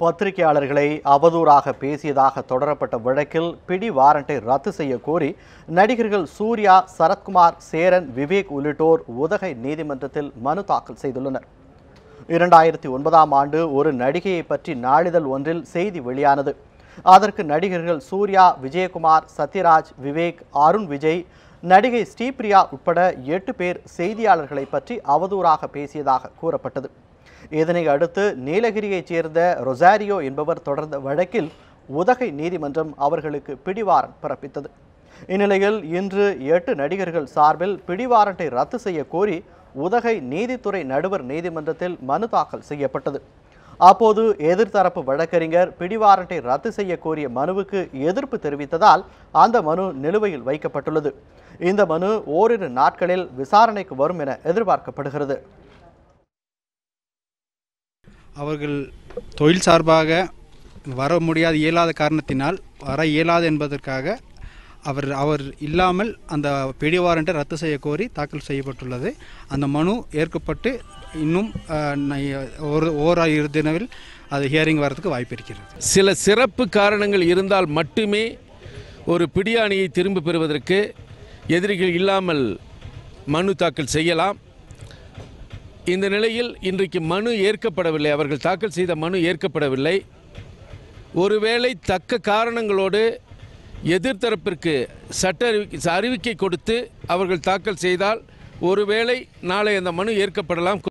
பத்திரிகையாளர்களை அவதூறாக பேசியதாக தொடரப்பட்ட வழக்கில் பிடி வாரண்டை ரத்து செய்ய கோரி நடிகர்கள் சூர்யா சரத்குமார் சேரன் விவேக் உள்ளிட்டோர் உதகை நீதிமன்றத்தில் மனு தாக்கல் செய்துள்ளனர். இரண்டாயிரத்தி ஒன்பதாம் ஆண்டு ஒரு நடிகையை பற்றி நாளிதழ் ஒன்றில் செய்தி வெளியானது. அதற்கு நடிகர்கள் சூர்யா விஜயகுமார் சத்யராஜ் விவேக் அருண் விஜய் நடிகை ஸ்ரீபிரியா உட்பட எட்டு பேர் செய்தியாளர்களை பற்றி அவதூறாக பேசியதாக கூறப்பட்டது. இதனை அடுத்து நீலகிரியைச் சேர்ந்த ரொசாரியோ என்பவர் தொடர்ந்த வழக்கில் உதகை நீதிமன்றம் அவர்களுக்கு பிடிவாரண்ட் பிறப்பித்தது. இந்நிலையில் இன்று எட்டு நடிகர்கள் சார்பில் பிடிவாரண்டை ரத்து செய்ய கோரி உதகை நீதித்துறை நடுவர் நீதிமன்றத்தில் மனு தாக்கல் செய்யப்பட்டது. அப்போது எதிர்த்தரப்பு வழக்கறிஞர் பிடிவாரண்டை ரத்து செய்ய கோரிய மனுவுக்கு எதிர்ப்பு தெரிவித்ததால் அந்த மனு நிலுவையில் வைக்கப்பட்டுள்ளது. இந்த மனு ஓரிரு நாட்களில் விசாரணைக்கு வரும் என எதிர்பார்க்கப்படுகிறது. அவர்கள் தொழில் சார்பாக வர முடியாத இயலாத காரணத்தினால் வர இயலாது என்பதற்காக அவர் அவர் இல்லாமல் அந்த பிடி வாரண்டை ரத்து செய்ய கோரி தாக்கல் செய்யப்பட்டுள்ளது. அந்த மனு ஏற்கப்பட்டு இன்னும் ஒரு ஓர் ஒரு தினவில் அது ஹியரிங் வரதுக்கு வாய்ப்பு இருக்கிறது. சில சிறப்பு காரணங்கள் இருந்தால் மட்டுமே ஒரு பிடியாணியை திரும்ப பெறுவதற்கு எதிரிகள் இல்லாமல் மனு தாக்கல் செய்யலாம். இந்த நிலையில் இன்றைக்கு மனு ஏற்கப்படவில்லை. அவர்கள் தாக்கல் செய்த மனு ஏற்கப்படவில்லை. ஒருவேளை தக்க காரணங்களோடு எதிர்த்தரப்பிற்கு சட்ட அறிவிக்கை அறிவிக்கை கொடுத்து அவர்கள் தாக்கல் செய்தால் ஒருவேளை நாளை அந்த மனு ஏற்கப்படலாம்.